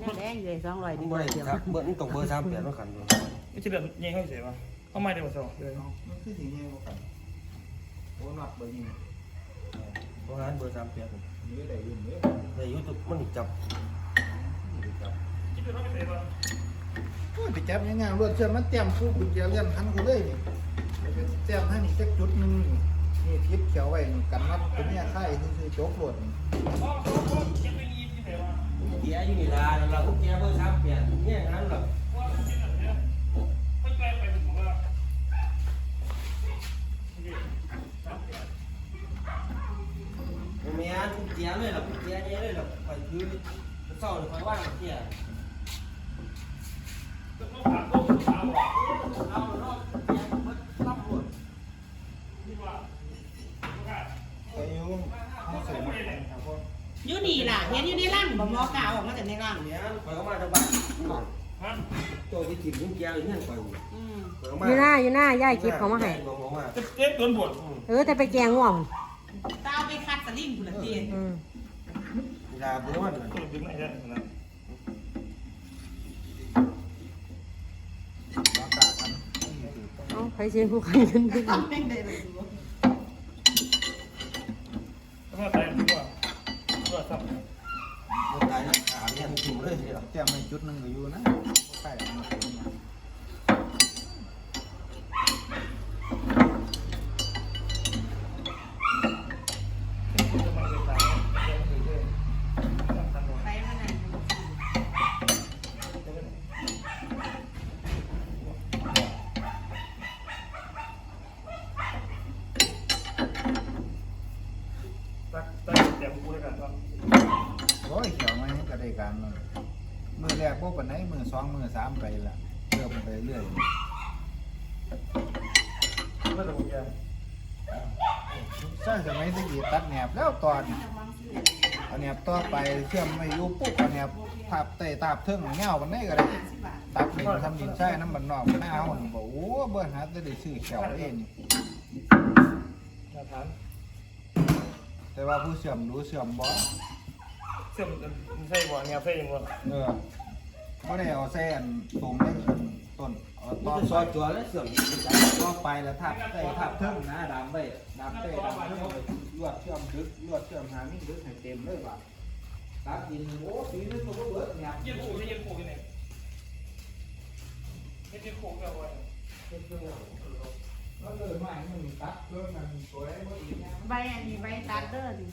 แน่แดงเลยสองร้อยมัดีนกบ่ว่าได้เดียวครับเบอร์มันตกเบอร์สามแปดต้องขันอยู่ไม่ใช่แบบยังเขาเสียป่ะเข้ามาเดี๋ยวมาสอบเลยเอามันคือสีเงี้ยกันโอ้หนักเบอร์นี้เพราะงั้นเบอร์สามแปดนี่ได้ยุ่งเลยแต่ยุติมันอีกจับคิดดูว่าไม่เสียป่ะโอ้ยไปจับยังไงรวดเชื่อมันเตรียมคู่กุญแจเลื่อนคันกูเลยนี่ไปเตรียมให้นี่จักจุดหนึงนี่นี่ทิปเขียวไว้นี่กันนัดเป็นเนี่ยไข่คือโจ๊กโหลดนี่อ๋อ ยเบอร์สามแปดเนี่ยงั้นหรอว่าคิดแบบนี้ไม่แปลไปผมว่าผมมีอันพวกเกียเลยหรอพวกเกียนี่เลยหรอไปยืนเศร้าหรือไปว่างเจียต้องถามต้องถามว่าเอาเนาะเกียร์มันตั้มหมด ที่ว่า แต่อยุ่งไม่ใส่มาครับพ่ ออยู่นี่ล่ะเห็นอยู่ในร่างบ่หมอกาวออกมาจากในร่างเนี่ยไปก็มาจากบ้านฮะตัวที่จิบพวกเกียร์เนี่ยไปอืมอยู่หน้าอยู่หน้าย่ายคลิปเขามาให้บอกว่าจะเจ็บโดนบวชเออแต่ไปแกงง่วงตาเอาไปคัดสลิงพุ่นละเตียนอืมเวลาเบอร์มันตัวดึงไหนได้นะอากาศกันนี่คือเอ้าใครเชียร์ผู้ใครกันด้วยทำแม่งได้เลยดู ต้องมาใส่ดีกว่าตัวสับ มันตายนะขาเนี่ยถิ่ม เลยเนี่มให้จุดหนึ่งก็อยู่นะไข่เอามาใส่มาจะมาเลยตายจะมาเลยไปมาไหนตักตักเดี๋ยวกูให้กันว่าโอ้ยเขียวไม่ให้กระได้การเลย มือแรกพวกปันไหนมือสองมือสามไปละเริ่มไปเรื่อยไม่ต้องยาใช่สมัยตะกี้ตัดแหนบแล้วตอนเอาแหนบต่อไปเชื่อมไม่อยู่ปุ๊บเอาแหนบทับเตะตาบเทิงเงาปันไหนก็ได้สิบบาทตัดดินทำดินใช่น้ำบันนอกหน้าหุ่นบอกโอ้เบิ่หาจะได้ซื้อเขียวเองหน้าฐานแต่ว่าผู้เชื่อมรู้เชื่อมบ่เสื่อมใส่บ่เงียบใส่ยังบ่เออ บ่ได้เอาแซ่นตรงได้ต้นเอาต่ต่ออซออยยตัวแล้วเสื่อมต่อไปแล้วทับใส่ทับเทิงนะดามไว้ดามเต้ดามเทิงไว้ลวดเชื่อมดึกลวดเชื่อมหามิ่งดึกให้เต็มเลยว่ะตัดดินโอ้ปีนึงก็บ่เบิดเนี่ยยืนโขกยืนโขกยังไงยืนโขกแบบว่าแล้วเลยมาให้มันตัดเพิ่มมันสวยบ่อีกนะ ใบอันนี้ใบตัดเด้อนี่